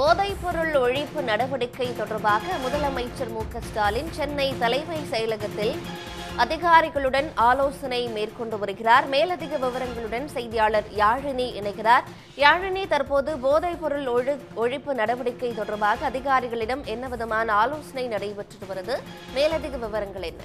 போதைப்பொருள் ஒழிப்பு நடவடிக்கை தொடர்பாக முதலமைச்சர் மு ஸ்டாலின் சென்னை தலைமை செயலகத்தில் அதிகாரிகளுடன் ஆலோசனை மேற்கொண்டு வருகிறார். மேலதிக விவரங்களுடன் செய்தியாளர் யாழினி இணைகிறார். யாழினி தற்போது போதைப்பொருள் ஒழு ஒழிப்பு நடவடிக்கை தொடர்பாக அதிகாரிகளிடம் என்ன விதமான ஆலோசனை நடைபெற்று வருது? மேலதிக விவரங்கள் என்ன?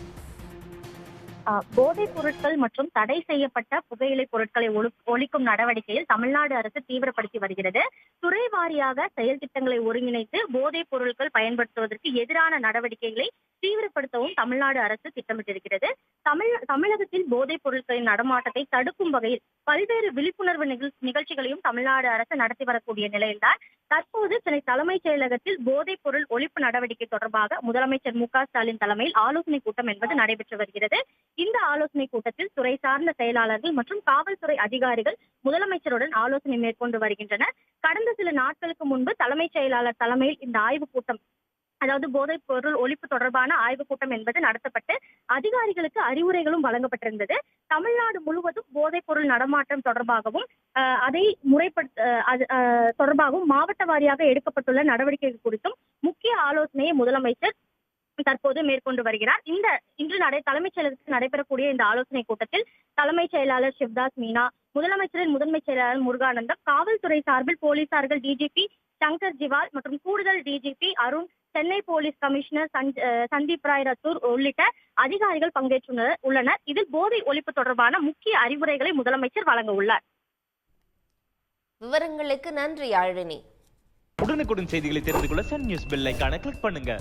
ஆஹ் போதைப் பொருட்கள் மற்றும் தடை செய்யப்பட்ட புகையிலை பொருட்களை ஒழிக்கும் நடவடிக்கையில் தமிழ்நாடு அரசு தீவிரப்படுத்தி வருகிறது. துறை வாரியாக செயல் திட்டங்களை ஒருங்கிணைத்து போதைப் பொருட்கள் பயன்படுத்துவதற்கு எதிரான நடவடிக்கைகளை தீவிரப்படுத்தவும் தமிழ்நாடு அரசு திட்டமிட்டிருக்கிறது. தமிழ் தமிழகத்தில் போதைப் பொருட்களின் நடமாட்டத்தை தடுக்கும் வகையில் பல்வேறு விழிப்புணர்வு நிகழ்ச்சிகளையும் தமிழ்நாடு அரசு நடத்தி வரக்கூடிய நிலையில்தான் தற்போது சென்னை தலைமைச் செயலகத்தில் போதைப் பொருள் ஒழிப்பு நடவடிக்கை தொடர்பாக முதலமைச்சர் மு க ஸ்டாலின் தலைமையில் ஆலோசனை கூட்டம் என்பது நடைபெற்று வருகிறது. இந்த ஆலோசனை கூட்டத்தில் துறை சார்ந்த செயலாளர்கள் மற்றும் காவல்துறை அதிகாரிகள் முதலமைச்சருடன் ஆலோசனை மேற்கொண்டு வருகின்றனர். கடந்த சில நாட்களுக்கு முன்பு தலைமைச் செயலாளர் தலைமையில் இந்த ஆய்வுக் கூட்டம் அதாவது போதைப் பொருள் ஒழிப்பு தொடர்பான ஆய்வுக் கூட்டம் என்பது நடத்தப்பட்டு அதிகாரிகளுக்கு அறிவுரைகளும் வழங்கப்பட்டிருந்தது. தமிழ்நாடு முழுவதும் போதைப் பொருள் நடமாட்டம் தொடர்பாகவும் அதை முறைப்படுத்த அஹ், அது, தொடர்பாகவும் மாவட்ட வாரியாக எடுக்கப்பட்டுள்ள நடவடிக்கைகள் குறித்தும் முக்கிய ஆலோசனையை முதலமைச்சர் தற்போது மேற்கொண்டு வருகிறார். இந்த இன்று நடை தலைமைச் செயலகத்தில் நடைபெறக்கூடிய இந்த ஆலோசனை கூட்டத்தில் தலைமைச் செயலாளர் சிவ்தாஸ் மீனா முதலமைச்சரின் முதன்மை செயலாளர் முருகானந்தம் காவல்துறை சார்பில் போலீசார்கள் டிஜிபி சங்கர் ஜிவால் மற்றும் கூடுதல் DGP Arun Chennai police commissioner Sandeep Rai Rathore உள்ளிட்ட அதிகாரிகள் பங்கேற்றுள்ளனர் உள்ளனர். இதில் போதை ஒழிப்பு தொடர்பான முக்கிய அறிவுரைகளை முதலமைச்சர் வழங்க உள்ளார். விவரங்களுக்கு நன்றி யாழினி உடனுக்குடன் செய்திகளை தெரிந்து கொள்ள சன் நியூஸ் பெல் ஐகானை கிளிக் பண்ணுங்க.